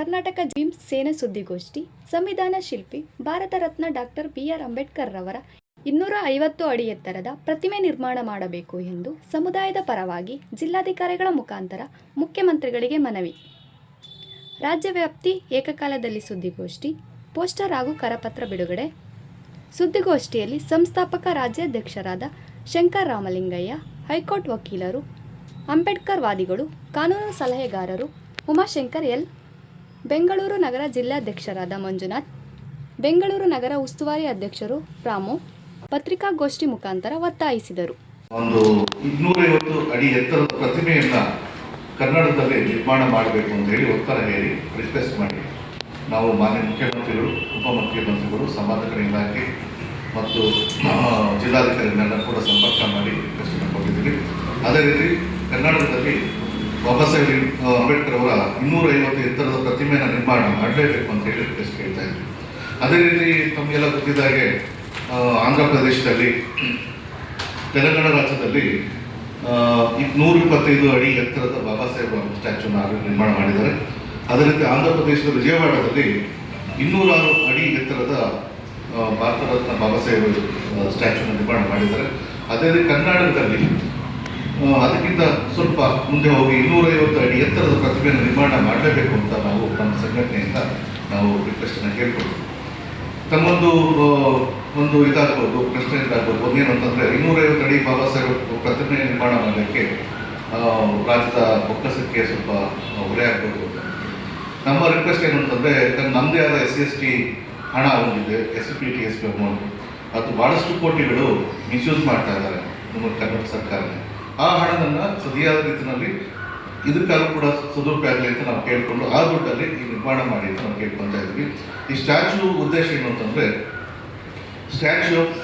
Karnataka gym ಸೇನೆ ಸುದ್ದಿಗೋಷ್ಠಿ, ಸಂವಿಧಾನ ಶಿಲ್ಪಿ, Bharat Ratna doctor B R Ambedkar ರವರ ಇನ್ನೂರ ಐವತ್ತು ಅಡಿ ಎತ್ತರದ ಪ್ರತಿಮೆ ನಿರ್ಮಾಣ ಮಾಡಬೇಕು ಎಂದು ಸಮುದಾಯದ ಪರವಾಗಿ ಜಿಲ್ಲಾಧಿಕಾರಿಗಳ ಮುಖಾಂತರ ಮುಖ್ಯಮಂತ್ರಿಗಳಿಗೆ ಮನವಿ. ರಾಜ್ಯವ್ಯಾಪ್ತಿ ಏಕಕಾಲದಲ್ಲಿ ಸುದ್ದಿಗೋಷ್ಠಿ, ಪೋಸ್ಟರ್ ಹಾಗೂ ಕರಪತ್ರ ಬಿಡುಗಡೆ. ಸುದ್ದಿಗೋಷ್ಠಿಯಲ್ಲಿ ಸಂಸ್ಥಾಪಕ ರಾಜ್ಯಾಧ್ಯಕ್ಷರಾದ ಶಂಕರ್ ರಾಮಲಿಂಗಯ್ಯ, ಹೈಕೋರ್ಟ್ ವಕೀಲರು, ಅಂಬೇಡ್ಕರ್ ವಾದಿಗಳು, ಕಾನೂನು ಸಲಹೆಗಾರರು ಉಮಾಶಂಕರ್ ಎಲ್. ಬೆಂಗಳೂರು ನಗರ ಜಿಲ್ಲಾಧ್ಯಕ್ಷರಾದ ಮಂಜುನಾಥ್, ಬೆಂಗಳೂರು ನಗರ ಉಸ್ತುವಾರಿ ಅಧ್ಯಕ್ಷರು ರಾಮು, ಪತ್ರಿಕಾಗೋಷ್ಠಿ ಮುಖಾಂತರ ಒತ್ತಾಯಿಸಿದರು. ಒಂದು ಇನ್ನೂರೈವತ್ತು ಅಡಿ ಎತ್ತರದ ಪ್ರತಿಮೆಯನ್ನ ಕನ್ನಡದಲ್ಲಿ ನಿರ್ಮಾಣ ಮಾಡಬೇಕು ಅಂತ ಹೇಳಿ ಒತ್ತಡ ಹೇರಿ ರಿಕ್ವೆಸ್ಟ್ ಮಾಡಿ. ನಾವು ಮಾನ್ಯ ಮುಖ್ಯಮಂತ್ರಿಗಳು, ಉಪಮುಖ್ಯಮಂತ್ರಿಗಳು ಸಂಬಂಧಗಳ ಇಲಾಖೆ ಮತ್ತು ಜಿಲ್ಲಾಧಿಕಾರಿಗಳನ್ನ ಕೂಡ ಸಂಪರ್ಕ ಮಾಡಿ ರಿಕ್ವೆಸ್ಟ್ ಕೊಟ್ಟಿದ್ದೀವಿ. ಅದೇ ರೀತಿ ಕರ್ನಾಟಕದಲ್ಲಿ ಬಾಬಾ ಸಾಹೇಬ್ ಅಂಬೇಡ್ಕರ್ ಅವರ ಇನ್ನೂರೈವತ್ತು ಎತ್ತರದ ಪ್ರತಿಮೆಯನ್ನು ನಿರ್ಮಾಣ ಮಾಡಲೇಬೇಕು ಅಂತ ಹೇಳಿ ರಿಕ್ವೆಸ್ಟ್ ಕೇಳ್ತಾ ಇದ್ವಿ ಅದೇ ರೀತಿ ತಮಗೆಲ್ಲ ಗೊತ್ತಿದ್ದ ಹಾಗೆ ಆಂಧ್ರ ಪ್ರದೇಶದಲ್ಲಿ, ತೆಲಂಗಾಣ ರಾಜ್ಯದಲ್ಲಿ ನೂರ ಇಪ್ಪತ್ತೈದು ಅಡಿ ಎತ್ತರದ ಬಾಬಾ ಸಾಹೇಬ್ ಸ್ಟ್ಯಾಚ್ಯೂನ ನಿರ್ಮಾಣ ಮಾಡಿದ್ದಾರೆ. ಅದೇ ರೀತಿ ಆಂಧ್ರ ಪ್ರದೇಶದ ವಿಜಯವಾಡದಲ್ಲಿ ಇನ್ನೂರಾರು ಅಡಿ ಎತ್ತರದ ಭಾರತ ರತ್ನ ಬಾಬಾ ಸಾಹೇಬ್ ಸ್ಟ್ಯಾಚ್ಯೂನ ನಿರ್ಮಾಣ ಮಾಡಿದ್ದಾರೆ. ಅದೇ ರೀತಿ ಕರ್ನಾಟಕದಲ್ಲಿ ಅದಕ್ಕಿಂತ ಸ್ವಲ್ಪ ಮುಂದೆ ಹೋಗಿ ಇನ್ನೂರೈವತ್ತು ಅಡಿ ಎತ್ತರದ ಪ್ರತಿಮೆಯನ್ನು ನಿರ್ಮಾಣ ಮಾಡಲೇಬೇಕು ಅಂತ ನಾವು ನಮ್ಮ ಸಂಘಟನೆಯಿಂದ ನಾವು ರಿಕ್ವೆಸ್ಟನ್ನು ಕೇಳ್ಕೊಳ್ತೀವಿ. ತಮ್ಮೊಂದು ಒಂದು ಇದಾಗ್ಬೋದು, ಪ್ರಶ್ನೆ ಇದಾಗ್ಬೋದು, ಒಂದೇನು ಅಂತಂದ್ರೆ ಇನ್ನೂರೈವತ್ತು ಅಡಿ ಬಾಬಾ ಸಾಹೇಬ್ ಪ್ರತಿಮೆ ನಿರ್ಮಾಣ ಮಾಡಲಿಕ್ಕೆ ರಾಜ್ಯದ ಬೊಕ್ಕಸಕ್ಕೆ ಸ್ವಲ್ಪ ಹೊರೆ ಆಗ್ಬೋದು ನಮ್ಮ ರಿಕ್ವೆಸ್ಟ್ ಏನು ಅಂತಂದ್ರೆ ನಮ್ಮದೇ ಆದ ಎಸ್ ಸಿ ಎಸ್ ಟಿ ಹಣ ಹೊಂದಿದೆ S P T S P amount ಅದು ಬಹಳಷ್ಟು ಕೋಟಿಗಳು ಮಿಸ್ಯೂಸ್ ಮಾಡ್ತಾ ಇದ್ದಾರೆ ನಮ್ಮ ಕರ್ನಾಟಕ ಸರ್ಕಾರನೇ. ಆ ಹಣವನ್ನು ಸರಿಯಾದ ರೀತಿಯಲ್ಲಿ ಇದಕ್ಕಾದ್ರೂ ಕೂಡ ಆಗಲಿ ಅಂತ ನಾವು ಕೇಳಿಕೊಂಡು ಆ ದುಡ್ಡಲ್ಲಿ ಈ ನಿರ್ಮಾಣ ಮಾಡಿ ಅಂತ ನಾವು ಕೇಳ್ಕೊತಾ ಇದ್ವಿ. ಈ ಸ್ಟ್ಯಾಚ್ಯೂ ಉದ್ದೇಶ ಏನು ಅಂತಂದರೆ statue of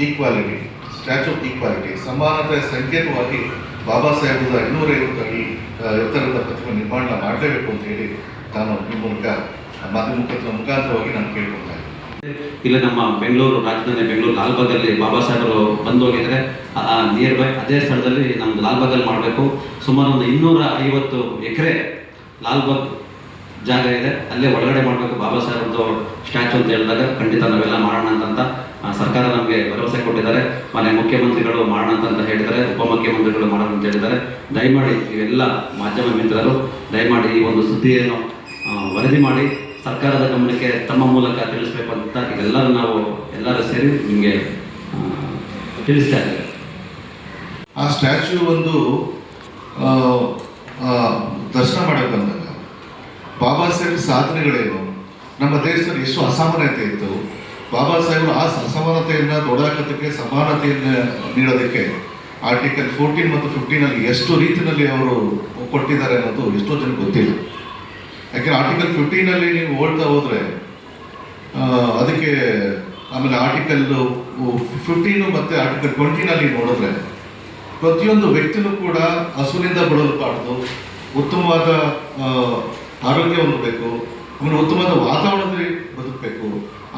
equality statue of equality ಸಮಾನತೆಯ ಸಂಕೇತವಾಗಿ ಬಾಬಾ ಸಾಹೇಬ್ರ ಇನ್ನೂರೈವತ್ತು ಅಡಿ ಎತ್ತರದ ಪ್ರತಿಮೆ ನಿರ್ಮಾಣ ಮಾಡಲೇಬೇಕು ಅಂತ ಹೇಳಿ ನಾನು ಈ ಮೂಲಕ ಮಾಧ್ಯಮ ಮುಖಾಂತರ ಮುಖಾಂತರವಾಗಿ ನಾನು ಕೇಳ್ಕೊತಾ ಇದ್ದೀನಿ ಇಲ್ಲಿ ನಮ್ಮ ಬೆಂಗಳೂರು ರಾಜಧಾನಿ ಬೆಂಗಳೂರು ಲಾಲ್ಬಾಗಲ್ಲಿ ಬಾಬಾ ಸಾಹೇಬರು ಬಂದು ಹೋಗಿದ್ದಾರೆ ನಿಯರ್ ಬೈ ಅದೇ ಸ್ಥಳದಲ್ಲಿ ನಮ್ದು ಲಾಲ್ಬಾಗಲ್ಲಿ ಮಾಡಬೇಕು. ಸುಮಾರು ಒಂದು ಇನ್ನೂರ ಐವತ್ತು ಎಕರೆ ಲಾಲ್ಬಾಗ್ ಜಾಗ ಇದೆ. ಅಲ್ಲೇ ಒಳಗಡೆ ಮಾಡಬೇಕು ಬಾಬಾ ಸಾಹೇಬ್ರದ್ದು ಸ್ಟ್ಯಾಚು ಅಂತ ಹೇಳಿದಾಗ ಖಂಡಿತ ನಾವೆಲ್ಲ ಮಾಡೋಣ ಅಂತ ಆ, ಸರ್ಕಾರ ನಮಗೆ ಭರವಸೆ ಕೊಟ್ಟಿದ್ದಾರೆ. ಮನೆ ಮುಖ್ಯಮಂತ್ರಿಗಳು ಮಾಡೋಣ ಅಂತ ಹೇಳಿದ್ದಾರೆ ಉಪಮುಖ್ಯಮಂತ್ರಿಗಳು ಮಾಡೋಣ ಅಂತ ಹೇಳಿದ್ದಾರೆ. ದಯಮಾಡಿ ಇವೆಲ್ಲ ಮಾಧ್ಯಮ ಮಿತ್ರರು ದಯಮಾಡಿ ಈ ಒಂದು ಸುದ್ದಿಯನ್ನು ವರದಿ ಮಾಡಿ. ಸರ್ಕಾರದ ಗಮನಕ್ಕೆ ತಮ್ಮ ಮೂಲಕ ತಿಳಿಸ್ಬೇಕು ಅಂತ ನಾವು ಎಲ್ಲರೂ ಸೇರಿ ನಿಮಗೆ ತಿಳಿಸ್ತಾ ಇದ್ದೇವೆ. ಆ ಸ್ಟ್ಯಾಚ್ಯೂ ಒಂದು ದರ್ಶನ ಮಾಡಕ್ಕೆ ಬಂದಾಗ, ಬಾಬಾ ಸಾಹೇಬ್ ಸಾಧನೆಗಳೇನು? ನಮ್ಮ ದೇಶದಲ್ಲಿ ಎಷ್ಟು ಅಸಮಾನತೆ ಇತ್ತು? ಬಾಬಾ ಸಾಹೇಬ್ ಆ ಅಸಮಾನತೆಯನ್ನು ತೊಡಾಕೋದಕ್ಕೆ ಸಮಾನತೆಯನ್ನು ನೀಡೋದಕ್ಕೆ ಆರ್ಟಿಕಲ್ ಫೋರ್ಟೀನ್ ಮತ್ತು ಫಿಫ್ಟೀನಲ್ಲಿ ಎಷ್ಟು ರೀತಿಯಲ್ಲಿ ಅವರು ಕೊಟ್ಟಿದ್ದಾರೆ ಅನ್ನೋದು ಎಷ್ಟೋ ಜನಕ್ಕೆ ಗೊತ್ತಿಲ್ಲ. ಯಾಕೆಂದ್ರೆ ಆರ್ಟಿಕಲ್ ಫಿಫ್ಟೀನಲ್ಲಿ ನೀವು ಓಡ್ತಾ ಹೋದರೆ ಅದಕ್ಕೆ ಆಮೇಲೆ ಆರ್ಟಿಕಲ್ ಫಿಫ್ಟೀನು ಮತ್ತು ಆರ್ಟಿಕಲ್ ಟ್ವೆಂಟಿನಲ್ಲಿ ನೋಡಿದ್ರೆ, ಪ್ರತಿಯೊಂದು ವ್ಯಕ್ತಿನೂ ಕೂಡ ಹಸುವಿನಿಂದ ಬಳಲಬಾರ್ದು ಉತ್ತಮವಾದ ಆರೋಗ್ಯ ಹೊಂದಬೇಕು ಆಮೇಲೆ ಉತ್ತಮವಾದ ವಾತಾವರಣದಲ್ಲಿ ಬದುಕಬೇಕು,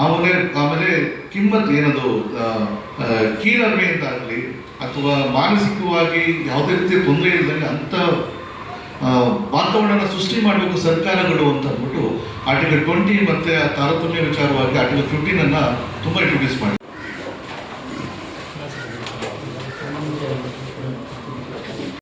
ಆಮೇಲೆ ಆಮೇಲೆ ಕಿಮ್ಮತ್ ಏನದು ಆಗಲಿ, ಅಥವಾ ಮಾನಸಿಕವಾಗಿ ಯಾವುದೇ ರೀತಿಯ ತೊಂದರೆ ಇಲ್ಲದಂಗೆ ಅಂಥ ವಾತಾವರಣ ಸೃಷ್ಟಿ ಮಾಡಬೇಕು ಸರ್ಕಾರಗಳು ಅಂತ ಅಂದ್ಬಿಟ್ಟು ಆರ್ಟಿಕಲ್ ಟ್ವೆಂಟಿ ಮತ್ತೆ ತಾರತಮ್ಯ ವಿಚಾರವಾಗಿ ಆರ್ಟಿಕಲ್ ಫಿಫ್ಟೀನ್ ತುಂಬ ತುಂಬಾ ಇಂಟ್ರೊಡ್ಯೂಸ್ ಮಾಡಿ